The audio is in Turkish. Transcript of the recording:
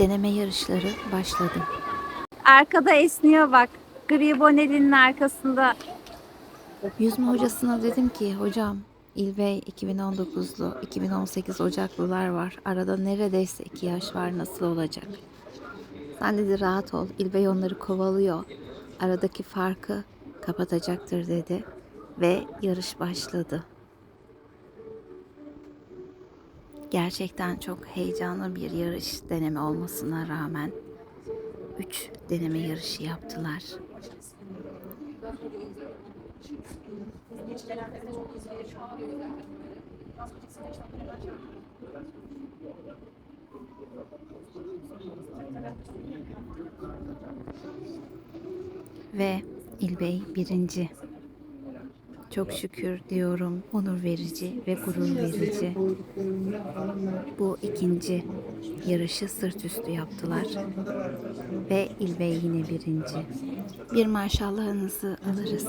deneme yarışları başladı. Arkada esniyor bak. Gri bonelinin arkasında. Yüzme hocasına dedim ki hocam İlbey 2019'lu 2018 Ocaklılar var. Arada neredeyse iki yaş var nasıl olacak? Sen dedi rahat ol. İlbey onları kovalıyor. Aradaki farkı kapatacaktır dedi. Ve yarış başladı. Gerçekten çok heyecanlı bir yarış deneme olmasına rağmen 3 deneme yarışı yaptılar. Ve İlbey birinci. Çok şükür diyorum onur verici ve gurur verici. Bu ikinci yarışı sırt üstü yaptılar. Ve İlbey yine birinci. Bir maşallahınızı alırız.